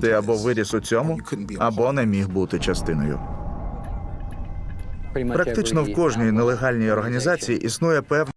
Ти або виріс у цьому, або не міг бути частиною. Практично в кожній нелегальній організації існує певна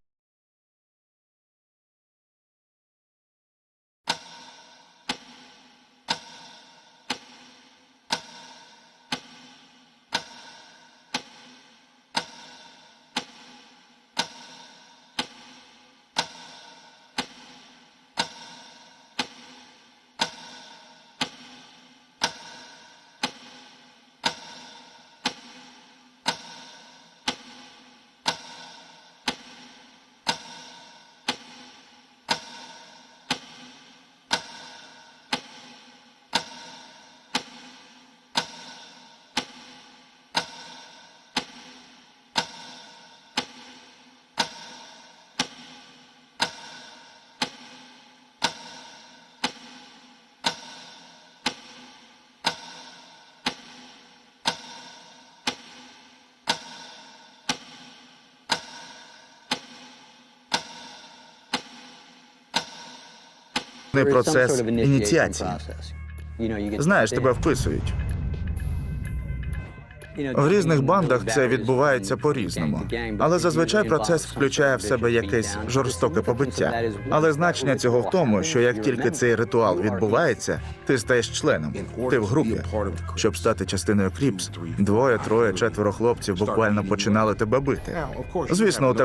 процес ініціації. Знаєш, тебе вписують. В різних бандах це відбувається по-різному, але зазвичай процес включає в себе якесь жорстоке побиття. Але значення цього в тому, що як тільки цей ритуал відбувається, ти стаєш членом, ти в групі. Щоб стати частиною Кріпс, двоє, троє, четверо хлопців буквально починали тебе бити. Звісно, у тебе